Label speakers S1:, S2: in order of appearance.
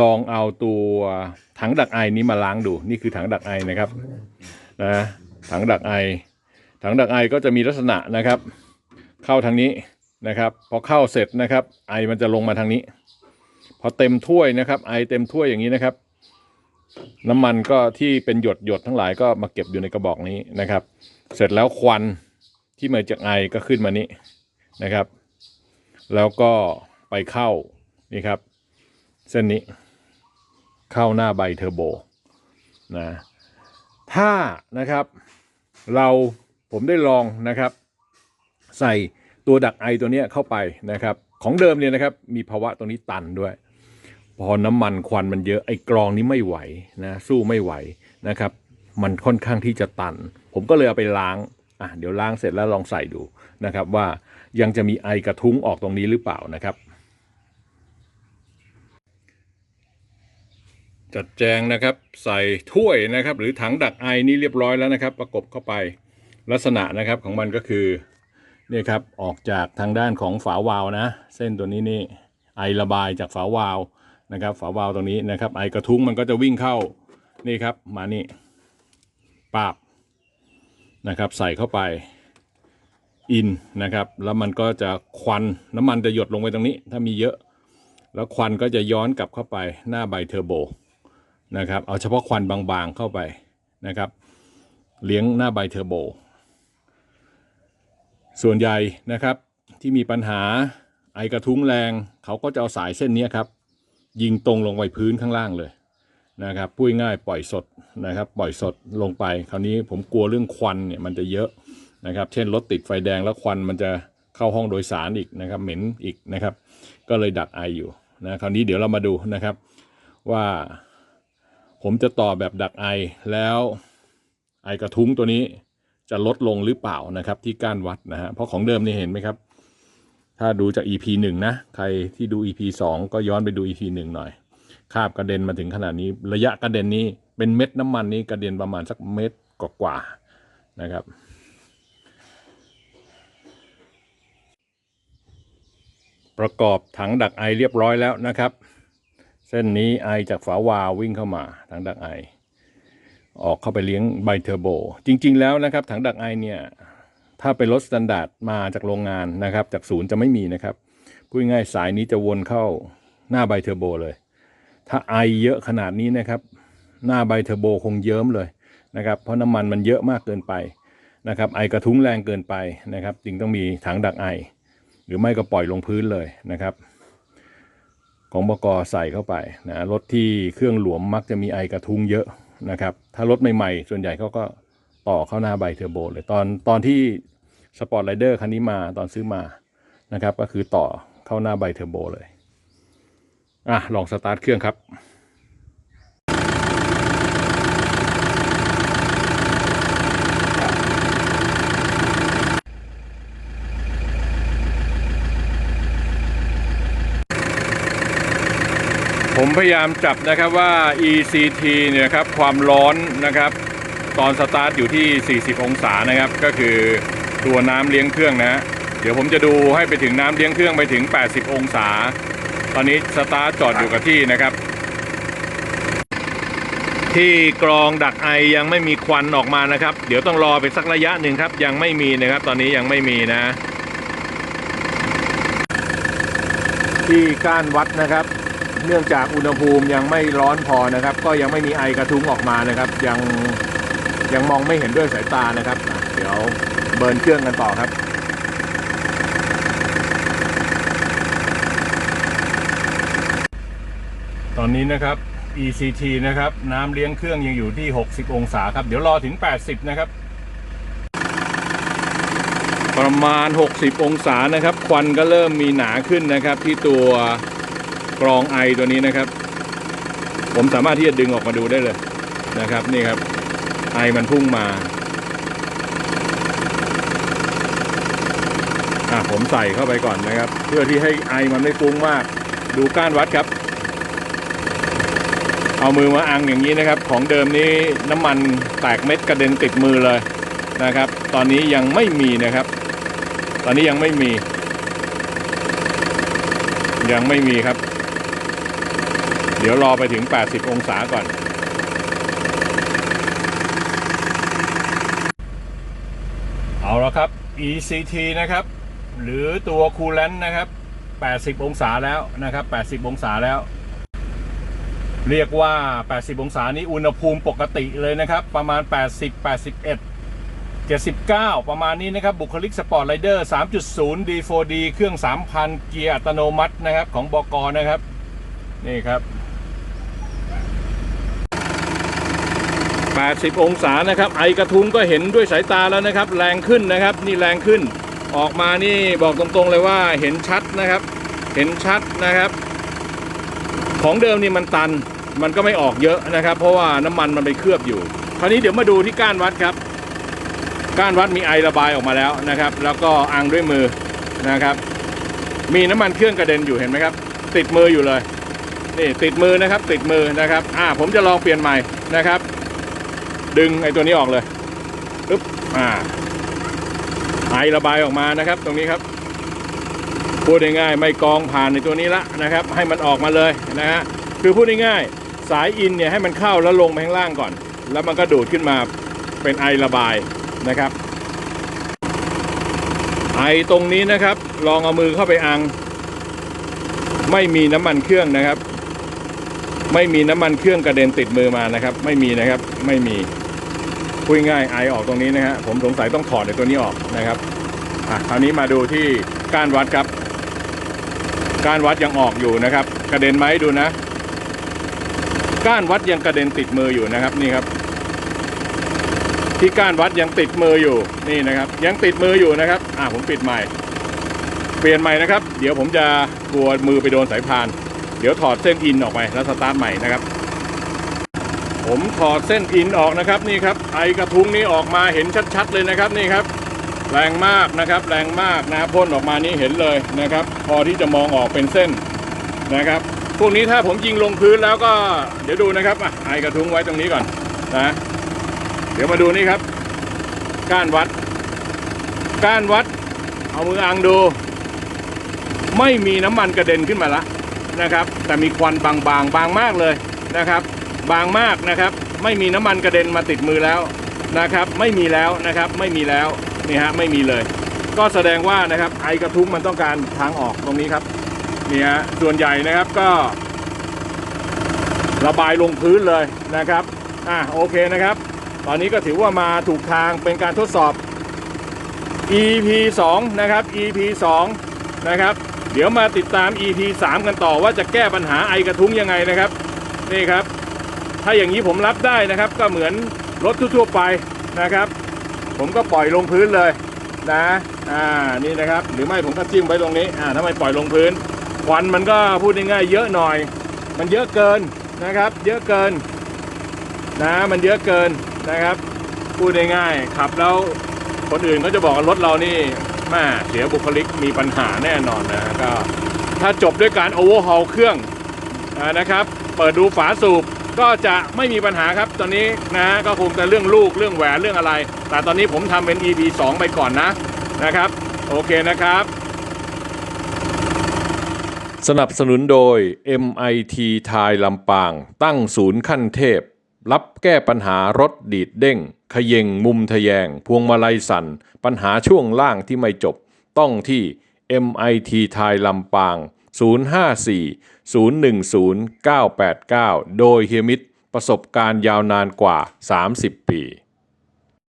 S1: ลองเอาตัวถังดักไอนี้มาล้างดู นี่คือถังดักไอนะครับนะถังดักไอ ถังดักไอก็จะมีลักษณะนะครับ เข้าทางนี้นะครับ พอเข้าเสร็จนะครับ ไอมันจะลงมาทางนี้ พอเต็มถ้วยนะครับ ไอเต็มถ้วยอย่างนี้นะครับ น้ำมันก็ที่เป็นหยดหยดทั้งหลายก็มาเก็บอยู่ในกระบอกนี้นะครับ เสร็จแล้วควันที่มาจากไอก็ขึ้นมานี้นะครับ แล้วก็ไปเข้านี่ครับ เส้นนี้ เข้าหน้าใบเทอร์โบนะถ้านะครับ เราผมได้ลองนะครับ ใส่ตัวดักไอตัวนี้เข้าไปนะครับ ของเดิมเนี่ยนะครับ มีภาวะตรงนี้ตันด้วย พอน้ำมันควันมันเยอะไอ้กรองนี้ไม่ไหวนะสู้ไม่ไหวนะครับ มันค่อนข้างที่จะตัน ผมก็เลยเอาไปล้างอะเดี๋ยวล้างเสร็จแล้วลองใส่ดูนะครับ ว่ายังจะมีไอกระทุ้งออกตรงนี้หรือเปล่านะครับ จัดแจงนะครับ ใส่ถ้วยนะครับ หรือถังดักไอนี่เรียบร้อยแล้วนะครับ ประกบเข้าไปลักษณะนะครับของมันก็คือเนี่ยครับออกจากทางด้านของฝาวาล์วนะ เส้นตัวนี้นี่ไอระบายจากฝาวาล์วนะครับ ฝาวาล์วตรงนี้นะครับ ไอกระทุ้งมันก็จะวิ่งเข้านี่ครับ มานี่ปาบนะครับ ใส่เข้าไปอินนะครับ แล้วมันก็จะควันน้ำมันจะหยดลงไปตรงนี้ ถ้ามีเยอะ แล้วควันก็จะย้อนกลับเข้าไปหน้าใบเทอร์โบ นะครับ เอาเฉพาะควันบางๆเข้าไปนะครับ เลี้ยงหน้าใบเทอร์โบ ส่วนใหญ่นะครับที่มีปัญหาไอกระทุ้งแรงเขาก็จะเอาสายเส้นนี้ครับ ยิงตรงลงไปพื้นข้างล่างเลยนะครับพูดง่ายปล่อยสดนะครับ ปล่อยสดลงไป คราวนี้ผมกลัวเรื่องควันเนี่ยมันจะเยอะนะครับ เช่นรถติดไฟแดงแล้วควันมันจะเข้าห้องโดยสารอีกนะครับ เหม็นอีกนะครับ ก็เลยดักไออยู่นะคราวนี้เดี๋ยวเรามาดูนะครับว่า ผมจะต่อแบบดักไอแล้วไอกระทุ้งตัวนี้จะลดลงหรือเปล่านะครับที่ก้านวัดนะฮะเพราะของเดิมนี่เห็นไหมครับ ถ้าดูจาก EP หนึ่งนะ ใครที่ดู EP สองก็ย้อนไปดู EP หนึ่งหน่อย คาบกระเด็นมาถึงขนาดนี้ ระยะกระเด็นนี้เป็นเม็ดน้ำมันนี้กระเด็นประมาณสักเม็ดกว่าๆนะครับประกอบถังดักไอเรียบร้อยแล้วนะครับ เส้นนี้ไอจากฝาวาววิ่งเข้ามาถังดักไอ ออกเข้าไปเลี้ยงใบเทอร์โบ จริง ๆ แล้วนะครับถังดักไอเนี่ยถ้าเป็นรถสแตนดาร์ดมาจากโรงงานนะครับ จากศูนย์จะไม่มีนะครับพูดง่ายๆสายนี้จะวนเข้าหน้าใบเทอร์โบเลย ถ้าไอเยอะขนาดนี้นะครับ หน้าใบเทอร์โบคงเยิ้มเลยนะครับเพราะน้ำมันมันเยอะมากเกินไปนะครับไอกระทุ้งแรงเกินไปนะครับ จึงต้องมีถังดักไอ หรือไม่ก็ปล่อยลงพื้นเลยนะครับ ของบกใส่เข้าไปนะรถที่เครื่องหลวมมักจะมีไอกระทุ้งเยอะนะครับ ถ้ารถใหม่ๆ ส่วนใหญ่เขาก็ต่อเข้าหน้าใบเทอร์โบเลยตอนตอนที่สปอร์ตไรเดอร์คันนี้มาตอนซื้อมานะครับ ก็คือต่อเข้าหน้าใบเทอร์โบเลยอะลองสตาร์ทเครื่องครับ ผมพยายามจับนะครับว่า ECT เนี่ยครับความร้อนนะครับ ตอนสตาร์ทอยู่ที่ 40 องศานะครับ ก็คือตัวน้ำเลี้ยงเครื่องนะเดี๋ยวผมจะดูให้ไปถึงน้ำเลี้ยงเครื่องไปถึง 80 องศา ตอนนี้สตาร์ทจอดอยู่กับที่นะครับ ที่กรองดักไอยังไม่มีควันออกมานะครับ เดี๋ยวต้องรอไปสักระยะหนึ่งครับ ยังไม่มีนะครับ ตอนนี้ยังไม่มีนะ ที่ก้านวัดนะครับ เนื่องจากอุณหภูมิยังไม่ร้อนพอนะครับ ก็ยังไม่มีไอกระทุ้งออกมานะครับ ยังยังมองไม่เห็นด้วยสายตานะครับ เดี๋ยวเบิร์นเครื่องกันต่อครับตอนนี้นะครับ ECT นะครับ น้ำเลี้ยงเครื่องยังอยู่ที่ 60 องศาครับ เดี๋ยวรอถึง 80 นะครับ ประมาณ 60 องศานะครับ ควันก็เริ่มมีหนาขึ้นนะครับที่ตัว กรองไอตัวนี้นะครับ ผมสามารถที่จะดึงออกมาดูได้เลยนะครับ นี่ครับ ไอมันพุ่งมาอะผมใส่เข้าไปก่อนนะครับ เพื่อที่ให้ไอมันไม่ฟุ้งมาก ดูก้านวัดครับ เอามือมาอังอย่างนี้นะครับ ของเดิมนี้น้ำมันแตกเม็ดกระเด็นติดมือเลยนะครับ ตอนนี้ยังไม่มีนะครับ ตอนนี้ยังไม่มี ยังไม่มีครับ ดี๋ยวรอไปถึง 80 องศาก่อน เอาละครับ ECT นะครับ หรือตัวคูลเลนนะครับ 80 องศาแล้วนะครับ 80 องศาแล้ว เรียกว่า 80 องศานี้อุณหภูมิปกติเลยนะครับ ประมาณ 80 81 79 ประมาณนี้นะครับ บุคลิกสปอร์ตไรเดอร์3.0 D4D เครื่อง 3,000 เกียร์อัตโนมัตินะครับ ของบกนะครับ นี่ครับ 80 องศานะครับ ไอกระทุงก็เห็นด้วยสายตาแล้วนะครับ แรงขึ้นนะครับ นี่แรงขึ้น ออกมานี่บอกตรงๆเลยว่าเห็นชัดนะครับ เห็นชัดนะครับ ของเดิมนี่มันตัน มันก็ไม่ออกเยอะนะครับ เพราะว่าน้ำมันมันไปเคลือบอยู่ คราวนี้เดี๋ยวมาดูที่ก้านวัดครับ ก้านวัดมีไอระบายออกมาแล้วนะครับ แล้วก็อังด้วยมือนะครับ มีน้ำมันเครื่องกระเด็นอยู่เห็นไหมครับ ติดมืออยู่เลย นี่ติดมือนะครับ ติดมือนะครับ อ่า ผมจะลองเปลี่ยนใหม่นะครับ ดึงไอ้ตัวนี้ออกเลยปึ๊บอ่าไอระบายออกมานะครับ ตรงนี้ครับ พูดง่ายๆไม่กองผ่านในตัวนี้ละนะครับ ให้มันออกมาเลยนะฮะคือพูดง่ายๆสายอินเนี่ยให้มันเข้าแล้วลงไปข้างล่างก่อน แล้วมันก็ดูดขึ้นมาเป็นไอระบายนะครับ ไอตรงนี้นะครับ ลองเอามือเข้าไปอัง ไม่มีน้ำมันเครื่องนะครับ ไม่มีน้ำมันเครื่องกระเด็นติดมือมานะครับ ไม่มีนะครับไม่มี พูดง่ายไอออกตรงนี้นะฮะผมสงสัยต้องถอดไอตัวนี้ออกนะครับอะคราวนี้มาดูที่ก้านวัดครับก้านวัดยังออกอยู่นะครับ กระเด็นไหมดูนะ ก้านวัดยังกระเด็นติดมืออยู่นะครับนี่ครับ ที่ก้านวัดยังติดมืออยู่นี่นะครับ ยังติดมืออยู่นะครับ อ่าผมปิดใหม่ เปลี่ยนใหม่นะครับ เดี๋ยวผมจะกลัวมือไปโดนสายพาน เดี๋ยวถอดเส้นอินออกไปแล้วสตาร์ทใหม่นะครับ ผมถอดเส้นอินออกนะครับนี่ครับไอกระทุ้งนี้ออกมาเห็นชัดๆเลยนะครับนี่ครับ แรงมากนะครับแรงมากนะพ่นออกมานี้เห็นเลยนะครับ พอที่จะมองออกเป็นเส้นนะครับ พวกนี้ถ้าผมยิงลงพื้นแล้วก็เดี๋ยวดูนะครับอะไอกระทุ้งไว้ตรงนี้ก่อนนะเดี๋ยวมาดูนี่ครับ ก้านวัด ก้านวัด เอามืออังดู ไม่มีน้ำมันกระเด็นขึ้นมาละนะครับ แต่มีควันบางๆบางมากเลยนะครับ บางมากนะครับ ไม่มีน้ำมันกระเด็นมาติดมือแล้วนะครับ ไม่มีแล้วนะครับไม่มีแล้วนี่ฮะไม่มีเลย ก็แสดงว่านะครับไอกระทุ้งมันต้องการทางออกตรงนี้ครับนี่ฮะส่วนใหญ่นะครับก็ ระบายลงพื้นเลยนะครับอะโอเคนะครับ ตอนนี้ก็ถือว่ามาถูกทางเป็นการทดสอบ EP 2 นะครับ EP 2 นะครับ เดี๋ยวมาติดตาม EP 3 กันต่อว่าจะแก้ปัญหาไอกระทุ้งยังไงนะครับ นี่ครับ ถ้าอย่างนี้ผมรับได้นะครับ ก็เหมือนรถทั่วๆไปนะครับ ผมก็ปล่อยลงพื้นเลยนะอ่านี่นะครับ หรือไม่ผมก็จิ้มไว้ตรงนี้อ่าถ้าไมปล่อยลงพื้นควันมันก็พูดง่ายๆเยอะหน่อย มันเยอะเกินนะครับ เยอะเกินนะมันเยอะเกินนะครับพูดง่ายๆขับแล้วคนอื่นเขาจะบอกว่ารถเรานี่แม่เสียบุคลิกมีปัญหาแน่นอนนะก็ถ้าจบด้วยการโอเวอร์ฮอลเครื่องนะครับ เปิดดูฝาสูบ ก็จะไม่มีปัญหาครับตอนนี้นะก็คงจะเรื่องลูกเรื่องแหวนเรื่องอะไร แต่ตอนนี้ผมทำเป็น EP 2 ไปก่อนนะนะครับ โอเคนะครับ สนับสนุนโดย MIT ไทยลำปาง ตั้งศูนย์ขั้นเทพ รับแก้ปัญหารถดีดเด้งขย่งมุมทะแยง พวงมาลัยสั่น ปัญหาช่วงล่างที่ไม่จบ ต้องที่ MIT ไทยลำปาง 054 010 989 โดยเฮียมิตรประสบการณ์ยาวนานกว่า 30 ปี